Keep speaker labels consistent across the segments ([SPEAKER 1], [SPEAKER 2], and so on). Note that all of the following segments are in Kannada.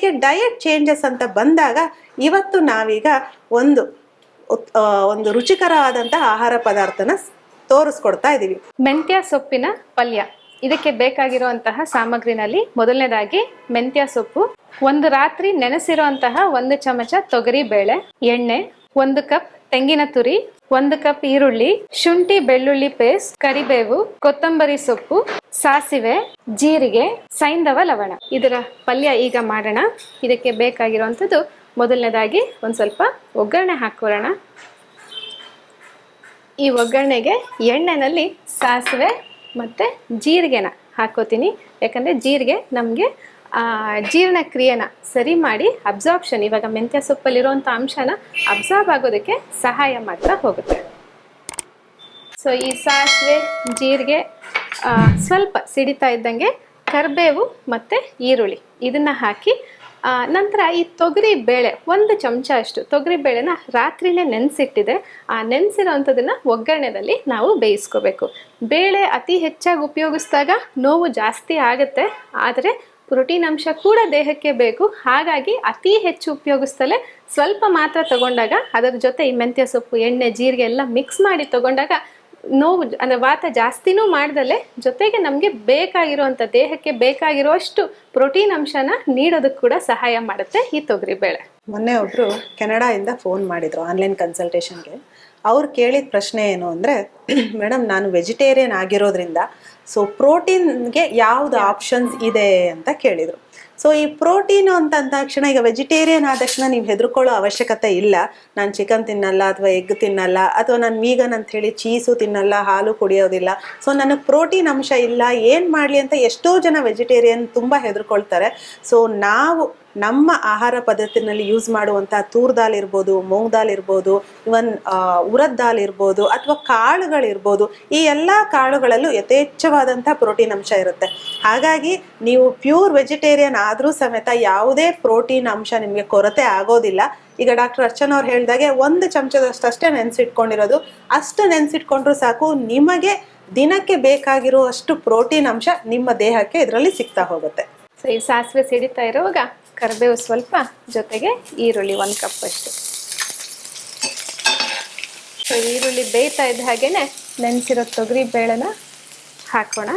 [SPEAKER 1] ಜೊತೆಗೆ ಡಯಟ್ ಚೇಂಜಸ್ ಅಂತ ಬಂದಾಗ ಇವತ್ತು ನಾವೀಗ ಒಂದು ಒಂದು ರುಚಿಕರವಾದಂತಹ ಆಹಾರ ಪದಾರ್ಥನ ತೋರಿಸ್ಕೊಡ್ತಾ ಇದ್ದೀವಿ
[SPEAKER 2] ಮೆಂತ್ಯ ಸೊಪ್ಪಿನ ಪಲ್ಯ. ಇದಕ್ಕೆ ಬೇಕಾಗಿರುವಂತಹ ಸಾಮಗ್ರಿನಲ್ಲಿ ಮೊದಲನೇದಾಗಿ ಮೆಂತ್ಯ ಸೊಪ್ಪು, ಒಂದು ರಾತ್ರಿ ನೆನೆಸಿರುವಂತಹ ಒಂದು ಚಮಚ ತೊಗರಿ ಬೇಳೆ ಎಣ್ಣೆ, ಒಂದು ಕಪ್ ತೆಂಗಿನ ತುರಿ ಒಂದು ಕಪ್ ಈರುಳ್ಳಿ, ಶುಂಠಿ ಬೆಳ್ಳುಳ್ಳಿ ಪೇಸ್ಟ್, ಕರಿಬೇವು, ಕೊತ್ತಂಬರಿ ಸೊಪ್ಪು, ಸಾಸಿವೆ, ಜೀರಿಗೆ, ಸೈಂಧವ ಲವಣ. ಇದರ ಪಲ್ಯ ಈಗ ಮಾಡೋಣ. ಇದಕ್ಕೆ ಬೇಕಾಗಿರುವಂಥದ್ದು ಮೊದಲನೇದಾಗಿ ಒಂದು ಸ್ವಲ್ಪ ಒಗ್ಗರಣೆ ಹಾಕೋಣ ಈ ಒಗ್ಗರಣೆಗೆ ಎಣ್ಣೆನಲ್ಲಿ ಸಾಸಿವೆ ಮತ್ತು ಜೀರಿಗೆನ ಹಾಕೋತೀನಿ ಯಾಕಂದರೆ ಜೀರಿಗೆ ನಮಗೆ ಜೀರ್ಣಕ್ರಿಯೆನ ಸರಿ ಮಾಡಿ ಅಬ್ಸಾರ್ಪ್ಷನ್ ಇವಾಗ ಮೆಂತ್ಯ ಸೊಪ್ಪಲ್ಲಿರುವಂಥ ಅಂಶನ ಅಬ್ಸಾರ್ಬ್ ಆಗೋದಕ್ಕೆ ಸಹಾಯ ಮಾಡ್ತಾ ಹೋಗುತ್ತೆ. ಸೊ ಈ ಸಾಸಿವೆ, ಜೀರಿಗೆ ಸ್ವಲ್ಪ ಸಿಡಿತಾ ಇದ್ದಂಗೆ ಕರಿಬೇವು ಮತ್ತು ಈರುಳ್ಳಿ. ಇದನ್ನು ಹಾಕಿ ನಂತರ ಈ ತೊಗರಿ ಬೇಳೆ, ಒಂದು ಚಮಚ ಅಷ್ಟು ತೊಗರಿ ಬೇಳೆನ ರಾತ್ರಿಲೇ ನೆನೆಸಿಟ್ಟಿದೆ. ಆ ನೆನೆಸಿರೋವಂಥದ್ದನ್ನು ಒಗ್ಗರಣೆದಲ್ಲಿ ನಾವು ಬೇಯಿಸ್ಕೋಬೇಕು. ಬೇಳೆ ಅತಿ ಹೆಚ್ಚಾಗಿ ಉಪಯೋಗಿಸಿದಾಗ ನೋವು ಜಾಸ್ತಿ ಆಗುತ್ತೆ. ಆದರೆ ಪ್ರೋಟೀನ್ ಅಂಶ ಕೂಡ ದೇಹಕ್ಕೆ ಬೇಕು. ಹಾಗಾಗಿ ಅತಿ ಹೆಚ್ಚು ಉಪಯೋಗಿಸ್ತಲೇ ಸ್ವಲ್ಪ ಮಾತ್ರ ತಗೊಂಡಾಗ ಅದರ ಜೊತೆ ಈ ಮೆಂತ್ಯ ಸೊಪ್ಪು, ಎಣ್ಣೆ, ಜೀರಿಗೆ ಎಲ್ಲ ಮಿಕ್ಸ್ ಮಾಡಿ ತಗೊಂಡಾಗ ನೋವು ಅಂದರೆ ವಾತ ಜಾಸ್ತಿನೂ ಮಾಡ್ದಲೆ ಜೊತೆಗೆ ನಮಗೆ ಬೇಕಾಗಿರುವಂಥ ದೇಹಕ್ಕೆ ಬೇಕಾಗಿರುವಷ್ಟು ಪ್ರೋಟೀನ್ ಅಂಶನ ನೀಡೋದಕ್ಕೆ ಕೂಡ ಸಹಾಯ ಮಾಡುತ್ತೆ ಈ ತೊಗರಿ ಬೇಳೆ.
[SPEAKER 1] ಮೊನ್ನೆ ಒಬ್ರು ಕೆನಡಾಯಿಂದ ಫೋನ್ ಮಾಡಿದ್ರು ಆನ್ಲೈನ್ ಕನ್ಸಲ್ಟೇಷನ್ಗೆ. ಅವ್ರು ಕೇಳಿದ ಪ್ರಶ್ನೆ ಏನು ಅಂದರೆ ಮೇಡಮ್ ನಾನು ವೆಜಿಟೇರಿಯನ್ ಆಗಿರೋದ್ರಿಂದ ಸೊ ಪ್ರೋಟೀನ್ಗೆ ಯಾವ್ದು ಆಪ್ಷನ್ಸ್ ಇದೆ ಅಂತ ಕೇಳಿದರು. ಸೊ ಈ ಪ್ರೋಟೀನು ಅಂತ ಅಂದ ತಕ್ಷಣ ಈಗ ವೆಜಿಟೇರಿಯನ್ ಆದ ತಕ್ಷಣ ನೀವು ಹೆದರ್ಕೊಳ್ಳೋ ಅವಶ್ಯಕತೆ ಇಲ್ಲ. ನಾನು ಚಿಕನ್ ತಿನ್ನಲ್ಲ ಅಥವಾ ಎಗ್ ತಿನ್ನಲ್ಲ ಅಥವಾ ನಾನು ವೀಗನ್ ಅಂತ ಹೇಳಿ ಚೀಸು ತಿನ್ನಲ್ಲ ಹಾಲು ಕುಡಿಯೋದಿಲ್ಲ. ಸೊ ನನಗೆ ಪ್ರೋಟೀನ್ ಅಂಶ ಇಲ್ಲ ಏನು ಮಾಡಲಿ ಅಂತ ಎಷ್ಟೋ ಜನ ವೆಜಿಟೇರಿಯನ್ ತುಂಬ ಹೆದರ್ಕೊಳ್ತಾರೆ. ಸೊ ನಾವು ನಮ್ಮ ಆಹಾರ ಪದ್ಧತಿನಲ್ಲಿ ಯೂಸ್ ಮಾಡುವಂಥ ತೂರ್ ದಾಲ್ ಇರ್ಬೋದು, ಮೂಂಗ್ ದಾಲ್ ಇರ್ಬೋದು ಇವನ್ ಉರದ್ ದಾಲ್ ಇರ್ಬೋದು ಅಥವಾ ಕಾಳುಗಳಿರ್ಬೋದು ಈ ಎಲ್ಲ ಕಾಳುಗಳಲ್ಲೂ ಯಥೇಚ್ಛವಾದಂಥ ಪ್ರೋಟೀನ್ ಅಂಶ ಇರುತ್ತೆ. ಹಾಗಾಗಿ ನೀವು ಪ್ಯೂರ್ ವೆಜಿಟೇರಿಯನ್ ಆದರೂ ಸಮೇತ ಯಾವುದೇ ಪ್ರೋಟೀನ್ ಅಂಶ ನಿಮಗೆ ಕೊರತೆ ಆಗೋದಿಲ್ಲ. ಈಗ ಡಾಕ್ಟರ್ ಅರ್ಚನ್ ಅವ್ರು ಹೇಳಿದಾಗೆ ಒಂದು ಚಮಚದಷ್ಟು ಅಷ್ಟೇ ನೆನೆಸಿಟ್ಕೊಂಡಿರೋದು. ಅಷ್ಟು ನೆನೆಸಿಟ್ಕೊಂಡ್ರು ಸಾಕು, ನಿಮಗೆ ದಿನಕ್ಕೆ ಬೇಕಾಗಿರುವಷ್ಟು ಪ್ರೋಟೀನ್ ಅಂಶ ನಿಮ್ಮ ದೇಹಕ್ಕೆ ಇದರಲ್ಲಿ ಸಿಗ್ತಾ ಹೋಗುತ್ತೆ.
[SPEAKER 2] ಸೊ ಈ ಸಾಸಿವೆ ಸಿಡಿತಾ ಇರುವಾಗ ಕರಿಬೇವು ಸ್ವಲ್ಪ ಜೊತೆಗೆ ಈರುಳ್ಳಿ ಒಂದು ಕಪ್ ಅಷ್ಟು. ಸೊ ಈರುಳ್ಳಿ ಬೇಯ್ತಾ ಇದ್ದ ಹಾಗೇನೆ ನೆನೆಸಿರೋ ತೊಗರಿ ಬೇಳೆನ ಹಾಕೋಣ.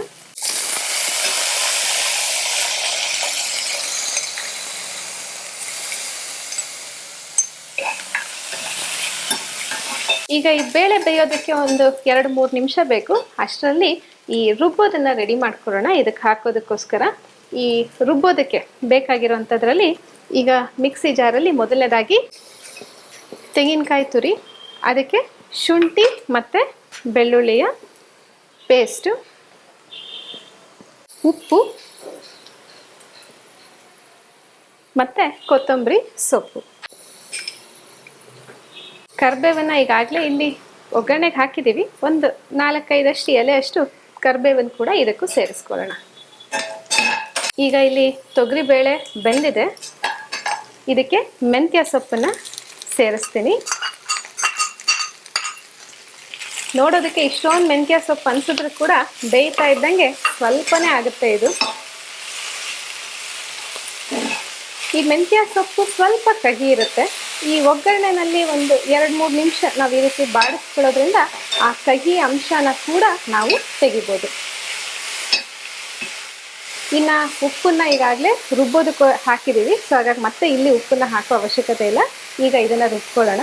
[SPEAKER 2] ಈಗ ಈ ಬೇಳೆ ಬೇಯೋದಕ್ಕೆ ಒಂದು ಎರಡು ಮೂರು ನಿಮಿಷ ಬೇಕು. ಅಷ್ಟರಲ್ಲಿ ಈ ರುಬ್ಬೋದನ್ನ ರೆಡಿ ಮಾಡ್ಕೊಡೋಣ ಇದಕ್ಕೆ ಹಾಕೋದಕ್ಕೋಸ್ಕರ ಈ ರುಬ್ಬೋದಕ್ಕೆ ಬೇಕಾಗಿರೋಂಥದ್ರಲ್ಲಿ ಈಗ ಮಿಕ್ಸಿ ಜಾರಲ್ಲಿ ಮೊದಲನೇದಾಗಿ ತೆಂಗಿನಕಾಯಿ ತುರಿ, ಅದಕ್ಕೆ ಶುಂಠಿ ಮತ್ತು ಬೆಳ್ಳುಳ್ಳಿಯ ಪೇಸ್ಟು, ಉಪ್ಪು ಮತ್ತು ಕೊತ್ತಂಬರಿ ಸೊಪ್ಪು. ಕರ್ಬೇವನ್ನು ಈಗಾಗಲೇ ಇಲ್ಲಿ ಒಗ್ಗರಣೆಗೆ ಹಾಕಿದ್ದೀವಿ. ಒಂದು ನಾಲ್ಕೈದಷ್ಟು ಎಲೆ ಅಷ್ಟು ಕರ್ಬೇವನ್ನ ಕೂಡ ಇದಕ್ಕೂ ಸೇರಿಸ್ಕೊಳ್ಳೋಣ. ಈಗ ಇಲ್ಲಿ ತೊಗರಿ ಬೇಳೆ ಬೆಂದಿದೆ. ಇದಕ್ಕೆ ಮೆಂತ್ಯ ಸೊಪ್ಪನ್ನು ಸೇರಿಸ್ತೀನಿ. ನೋಡೋದಕ್ಕೆ ಇಷ್ಟೊಂದು ಮೆಂತ್ಯ ಸೊಪ್ಪು ಅನಿಸಿದ್ರು ಕೂಡ ಬೇಯ್ತಾ ಇದ್ದಂಗೆ ಸ್ವಲ್ಪನೇ ಆಗುತ್ತೆ ಇದು. ಈ ಮೆಂತ್ಯ ಸೊಪ್ಪು ಸ್ವಲ್ಪ ಕಹಿ ಇರುತ್ತೆ. ಈ ಒಗ್ಗರಣೆನಲ್ಲಿ ಒಂದು ಎರಡು ಮೂರು ನಿಮಿಷ ನಾವು ಈ ರೀತಿ ಬಾಡಿಸ್ಕೊಳ್ಳೋದ್ರಿಂದ ಆ ಕಹಿ ಅಂಶನ ಕೂಡ ನಾವು ತೆಗಿಬೋದು. ಇನ್ನ ಉಪ್ಪನ್ನ ಈಗಾಗಲೇ ರುಬ್ಬೋದಕ್ಕೆ ಹಾಕಿದ್ದೀವಿ ಸೊ ಹಾಗಾಗಿ ಮತ್ತೆ ಇಲ್ಲಿ ಉಪ್ಪನ್ನ ಹಾಕೋ ಅವಶ್ಯಕತೆ ಇಲ್ಲ. ಈಗ ಇದನ್ನ ರುಬ್ಕೊಳ್ಳೋಣ.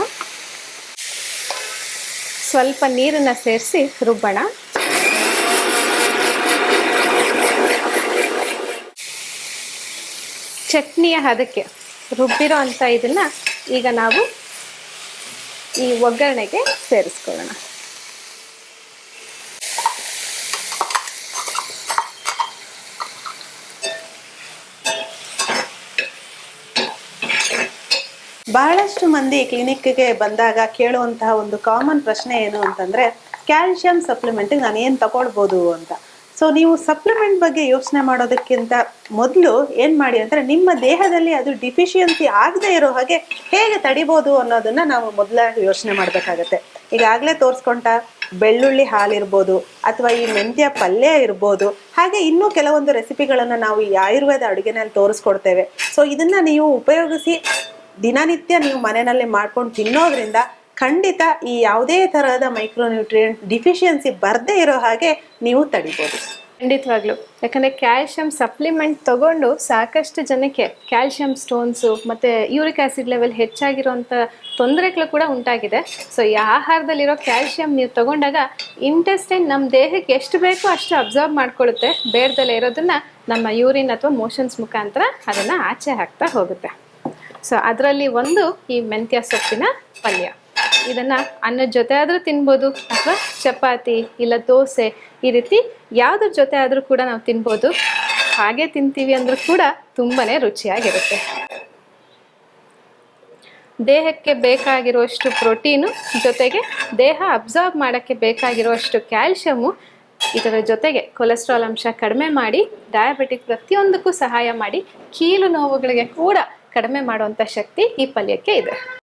[SPEAKER 2] ಸ್ವಲ್ಪ ನೀರನ್ನ ಸೇರಿಸಿ ರುಬ್ಬೋಣ. ಚಟ್ನಿಯ ಹದಕ್ಕೆ ರುಬ್ಬಿರೋ ಅಂಥ ಇದನ್ನ ಈಗ ನಾವು ಈ ಒಗ್ಗರಣೆಗೆ ಸೇರಿಸ್ಕೊಳ್ಳೋಣ.
[SPEAKER 1] ಬಹಳಷ್ಟು ಮಂದಿ ಕ್ಲಿನಿಕ್ಗೆ ಬಂದಾಗ ಕೇಳುವಂತಹ ಒಂದು ಕಾಮನ್ ಪ್ರಶ್ನೆ ಏನು ಅಂತಂದ್ರೆ ಕ್ಯಾಲ್ಶಿಯಂ ಸಪ್ಲಿಮೆಂಟ್ ನಾನು ಏನು ತಗೊಳ್ಬೋದು ಅಂತ. ಸೊ ನೀವು ಸಪ್ಲಿಮೆಂಟ್ ಬಗ್ಗೆ ಯೋಚನೆ ಮಾಡೋದಕ್ಕಿಂತ ಮೊದಲು ಏನು ಮಾಡಿ ಅಂದರೆ ನಿಮ್ಮ ದೇಹದಲ್ಲಿ ಅದು ಡಿಫಿಷಿಯನ್ಸಿ ಆಗದೆ ಇರೋ ಹಾಗೆ ಹೇಗೆ ತಡಿಬೋದು ಅನ್ನೋದನ್ನ ನಾವು ಮೊದಲ ಯೋಚನೆ ಮಾಡಬೇಕಾಗತ್ತೆ. ಈಗಾಗಲೇ ತೋರಿಸ್ಕೊಂಡ ಬೆಳ್ಳುಳ್ಳಿ ಹಾಲಿರ್ಬೋದು ಅಥವಾ ಈ ಮೆಂತ್ಯ ಪಲ್ಯ ಇರ್ಬೋದು, ಹಾಗೆ ಇನ್ನೂ ಕೆಲವೊಂದು ರೆಸಿಪಿಗಳನ್ನು ನಾವು ಈ ಆಯುರ್ವೇದ ಅಡುಗೆನಲ್ಲಿ ತೋರಿಸ್ಕೊಡ್ತೇವೆ. ಸೊ ಇದನ್ನು ನೀವು ಉಪಯೋಗಿಸಿ ದಿನನಿತ್ಯ ನೀವು ಮನೆಯಲ್ಲಿ ಮಾಡ್ಕೊಂಡು ತಿನ್ನೋದ್ರಿಂದ ಖಂಡಿತ ಈ ಯಾವುದೇ ತರಹದ ಮೈಕ್ರೋನ್ಯೂಟ್ರಿಯೆಂಟ್ ಡಿಫಿಷಿಯನ್ಸಿ ಬರದೇ ಇರೋ ಹಾಗೆ ನೀವು ತಡಿಬೋದು.
[SPEAKER 2] ಖಂಡಿತವಾಗ್ಲು. ಯಾಕಂದರೆ ಕ್ಯಾಲ್ಶಿಯಂ ಸಪ್ಲಿಮೆಂಟ್ ತಗೊಂಡು ಸಾಕಷ್ಟು ಜನಕ್ಕೆ ಕ್ಯಾಲ್ಶಿಯಂ ಸ್ಟೋನ್ಸು ಮತ್ತು ಯೂರಿಕ್ ಆ್ಯಸಿಡ್ ಲೆವೆಲ್ ಹೆಚ್ಚಾಗಿರೋಂಥ ತೊಂದರೆಗಳು ಕೂಡ ಉಂಟಾಗಿದೆ. ಸೊ ಈ ಆಹಾರದಲ್ಲಿರೋ ಕ್ಯಾಲ್ಶಿಯಂ ನೀವು ತಗೊಂಡಾಗ ಇಂಟೆಸ್ಟೈನ್ ನಮ್ಮ ದೇಹಕ್ಕೆ ಎಷ್ಟು ಬೇಕೋ ಅಷ್ಟು ಅಬ್ಸರ್ವ್ ಮಾಡ್ಕೊಳ್ಳುತ್ತೆ. ಬೇಡದಲ್ಲೇ ಇರೋದನ್ನ ನಮ್ಮ ಯೂರಿನ್ ಅಥವಾ ಮೋಷನ್ಸ್ ಮುಖಾಂತರ ಅದನ್ನು ಆಚೆ ಹಾಕ್ತಾ ಹೋಗುತ್ತೆ. ಸೊ ಅದರಲ್ಲಿ ಒಂದು ಈ ಮೆಂತ್ಯ ಸೊಪ್ಪಿನ ಪಲ್ಯ. ಇದನ್ನು ಅನ್ನದ ಜೊತೆ ಆದರೂ ತಿನ್ಬೋದು, ಅಥವಾ ಚಪಾತಿ ಇಲ್ಲ ದೋಸೆ ಈ ರೀತಿ ಯಾವುದ್ರ ಜೊತೆ ಆದರೂ ಕೂಡ ನಾವು ತಿನ್ಬೋದು. ಹಾಗೆ ತಿಂತೀವಿ ಅಂದರೂ ಕೂಡ ತುಂಬಾ ರುಚಿಯಾಗಿರುತ್ತೆ. ದೇಹಕ್ಕೆ ಬೇಕಾಗಿರುವಷ್ಟು ಪ್ರೋಟೀನು ಜೊತೆಗೆ ದೇಹ ಅಬ್ಸಾರ್ಬ್ ಮಾಡೋಕ್ಕೆ ಬೇಕಾಗಿರುವಷ್ಟು ಕ್ಯಾಲ್ಶಿಯಮು ಇದರ ಜೊತೆಗೆ ಕೊಲೆಸ್ಟ್ರಾಲ್ ಅಂಶ ಕಡಿಮೆ ಮಾಡಿ ಡಯಾಬಿಟಿಕ್ ಪ್ರತಿಯೊಂದಕ್ಕೂ ಸಹಾಯ ಮಾಡಿ, ಕೀಲು ನೋವುಗಳಿಗೆ ಕೂಡ ಕಡಿಮೆ ಮಾಡುವಂಥ ಶಕ್ತಿ ಈ ಪಲ್ಯಕ್ಕೆ ಇದೆ.